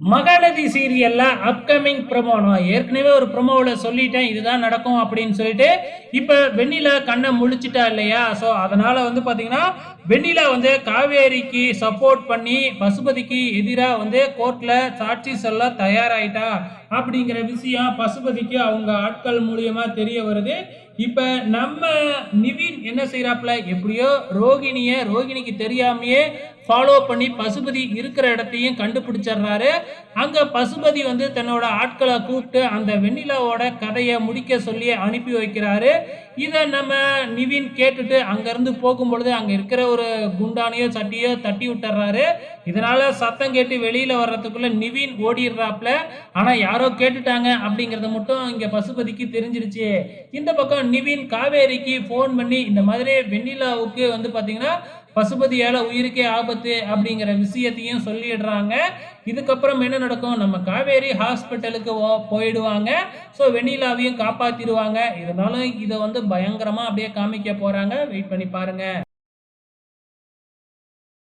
மகாநதி சீரியல்ல upcoming promo நான் ஏற்கனவே ஒரு ப்ரோமோவில் சொல்லிட்டேன் இதுதான் நடக்கும் அப்படின்னு சொல்லிட்டு இப்போ வெண்ணிலா கண்ணை முழிச்சிட்டா இல்லையா? ஸோ அதனால வந்து பார்த்தீங்கன்னா வெண்ணிலா வந்து காவேரிக்கு சப்போர்ட் பண்ணி பசுபதிக்கு எதிராக வந்து கோர்ட்டில் சாட்சி சொல்ல தயாராயிட்டா அப்படிங்கிற விஷயம் பசுபதிக்கு அவங்க ஆட்கள் மூலியமாக தெரிய வருது. இப்போ நம்ம நிவின் என்ன செய்கிறாப்புல எப்படியோ ரோகிணியை ரோகிணிக்கு தெரியாமையே ஃபாலோ பண்ணி பசுபதி இருக்கிற இடத்தையும் கண்டுபிடிச்சிடுறாரு. அங்கே பசுபதி வந்து தன்னோட ஆட்களை கூப்பிட்டு அந்த வெண்ணிலாவோட கதையை முடிக்க சொல்லி அனுப்பி வைக்கிறாரு. இதை நம்ம நிவின் கேட்டுட்டு அங்கேருந்து போகும்பொழுது அங்கே இருக்கிற ஒரு குண்டானையோ சட்டியோ தட்டி விட்டுறாரு இதனால சத்தம் கேட்டு வெளியில் வர்றதுக்குள்ள நிவின் ஓடிடுறாப்புல ஆனால் யாரோ கேட்டுட்டாங்க அப்படிங்கிறத மட்டும் இங்கே பசுபதிக்கு தெரிஞ்சிருச்சு. இந்த பக்கம் நிவின் காவேரிக்கு ஃபோன் பண்ணி இந்த மாதிரி வெண்ணிலாவுக்கு வந்து பார்த்தீங்கன்னா பசுபதியால் உயிருக்கே ஆபத்து அப்படிங்கிற விஷயத்தையும் சொல்லிடுறாங்க. இதுக்கப்புறம் என்ன நடக்கும்? நம்ம காவேரி ஹாஸ்பிட்டலுக்கு போயிடுவாங்க. ஸோ வெண்ணிலாவையும் காப்பாற்றிடுவாங்க இருந்தாலும் இதை வந்து பயங்கரமாக அப்படியே காமிக்க போகிறாங்க வெயிட் பண்ணி பாருங்கள்